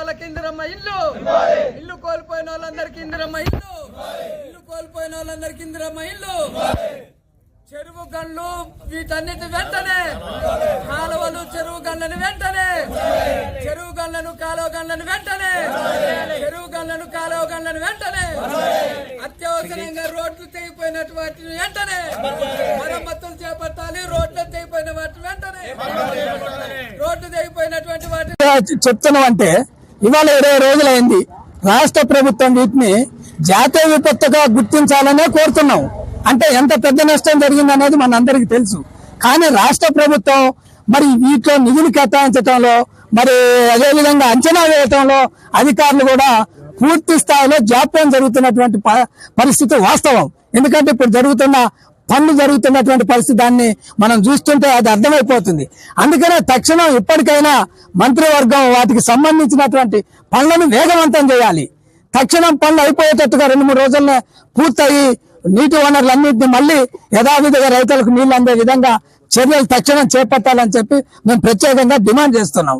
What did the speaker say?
వాళ్ళకి ఇందిరమ్మ ఇల్లు. ఇల్లు కోల్పోయిన వాళ్ళందరికి ఇందిరమ్మ ఇల్లు. ఇల్లు కోల్పోయిన వాళ్ళందరికి ఇందిరమ్మ ఇల్లు. చెరువు గన్లు వీటన్నిటి వెంటనే. కాలువలు చెరువు గన్లను వెంటనే. చెరువు గన్లను కాలువ గన్లను వెంటనే. చెరువు గన్లను కాలువ గన్లను వెంటనే. అత్యవసరంగా రోడ్లు తెగిపోయినట్టు వాటిని వెంటనే. మరమ్మతులు చేపట్టాలి రోడ్లు తెగిపోయిన వాటిని వెంటనే. రోడ్లు తెగిపోయినటువంటి వాటి చెప్తున్నాం అంటే ఇవాళ ఇరవై రోజులైంది. రాష్ట్ర ప్రభుత్వం వీటిని జాతీయ విపత్తుగా గుర్తించాలనే కోరుతున్నాం. అంటే ఎంత పెద్ద నష్టం జరిగిందనేది మన మనందరికీ తెలుసు. కానీ రాష్ట్ర ప్రభుత్వం మరి వీటిలో నిధులు కేటాయించడంలో మరి అదేవిధంగా అంచనా వేయటంలో అధికారులు కూడా పూర్తి స్థాయిలో జాప్యం జరుగుతున్నటువంటి ప- పరిస్థితి వాస్తవం. ఎందుకంటే ఇప్పుడు జరుగుతున్న పనులు జరుగుతున్నటువంటి పరిస్థితి దాన్ని మనం చూస్తుంటే అది అర్థమైపోతుంది. అందుకనే తక్షణం ఇప్పటికైనా మంత్రివర్గం వాటికి సంబంధించినటువంటి పనులను వేగవంతం చేయాలి. తక్షణం పనులు అయిపోయేటట్టుగా రెండు మూడు రోజుల్లో పూర్తయి నీటి వనరులన్నింటినీ మళ్ళీ యథావిధిగా రైతులకు నీళ్ళు అందే విధంగా చర్యలు తక్షణం చేపట్టాలని చెప్పి మేము ప్రత్యేకంగా డిమాండ్ చేస్తున్నాం.